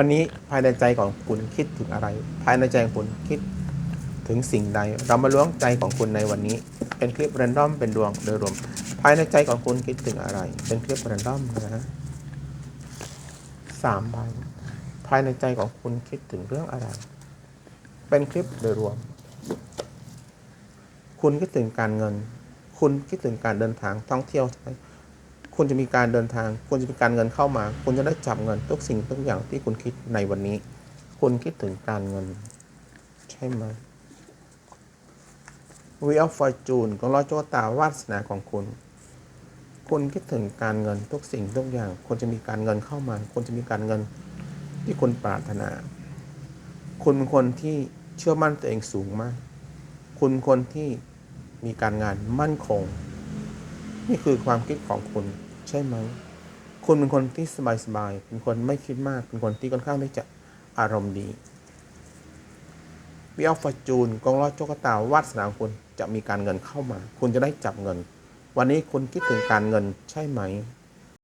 วันนี้ภายในใจของคุณคิดถึงอะไร ภายในใจของคุณคิดถึงสิ่งใด เรามาล้วงใจของคุณในวันนี้ เป็นคลิปแรนดอมเป็นดวงโดยรวม ภายในใจของคุณคิดถึงอะไร เป็นคลิปแรนดอมนะฮะสามใบภายในใจของคุณคิดถึงเรื่องอะไร เป็นคลิปโดยรวม คุณคิดถึงการเงิน คุณคิดถึงการเดินทางท่องเที่ยวใช่ไหม คุณจะมีการเดินทาง คุณจะมีการเงินเข้ามา คุณจะได้จับเงินทุกสิ่งทุกอย่างที่คุณคิดในวันนี้ คุณคิดถึงการเงิน ใช่ไหม Wheel of Fortune ของลอโจตาวาสนาของคุณ คุณคิดถึงการเงินทุกสิ่งทุกอย่าง คุณจะมีการเงินเข้ามา คุณจะมีการเงินที่คุณปรารถนา คุณเป็นคนที่เชื่อมั่นตัวเองสูงมาก คุณคนที่มีการงานมั่นคง นี่คือความคิดของคุณ ใช่ไหม คุณเป็นคนที่สบายๆเป็นคนไม่คิดมาก เป็นคนที่ค่อนข้างที่จะอารมณ์ดีวิอัลฟอร์จูนกองร้อยโจกตาวาสนาของคุณจะมีการเงินเข้ามา คุณจะได้จับเงิน วันนี้คุณคิดถึงการเงินใช่ไหม